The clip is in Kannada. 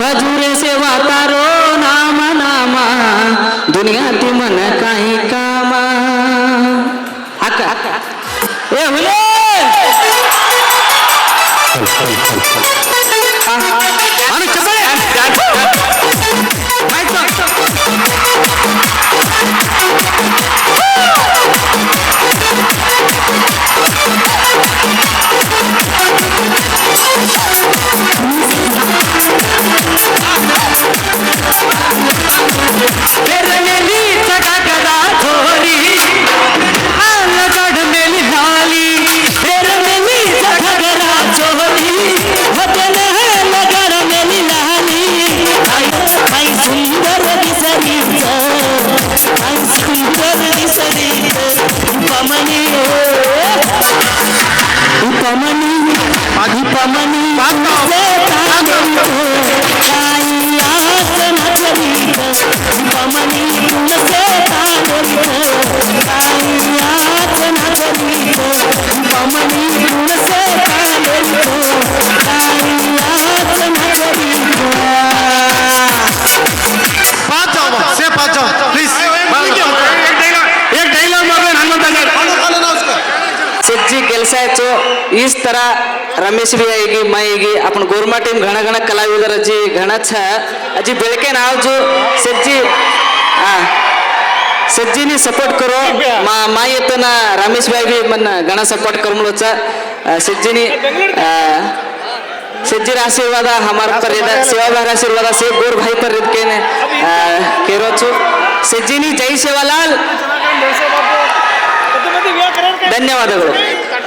भजूरे सेवा वातारो नाम नामा दुनिया ती मन कहीं कामा हका పమని ఉపమని అధిపమని ಹೆಜ್ಜೆ ಕೆಲಸ ಹೆಚ್ಚು ಈ ಥರ ರಮೇಶ್ ಭಿ ಆಗಿ ಮೈ ಆಗಿ ಅಪ್ಪನ ಗೋರ್ಮಾ ಟೀಮ್ ಘಣ ಅಜ್ಜಿ ಅಜ್ಜಿ ಬೆಳಕೆ ಸಜ್ಜಿ ನೀ ಸಪೋರ್ಟ್ ಮಾ ರಮೇಶ್ ಮನ್ನ ಗಣ ಸಪೋರ್ಟ್ ಸಜ್ಜಿನಿ पर आशीर्वाद से गोर भाई जय ಸೇವಾಲಾಲ್ ಧನ್ಯವಾದಗಳು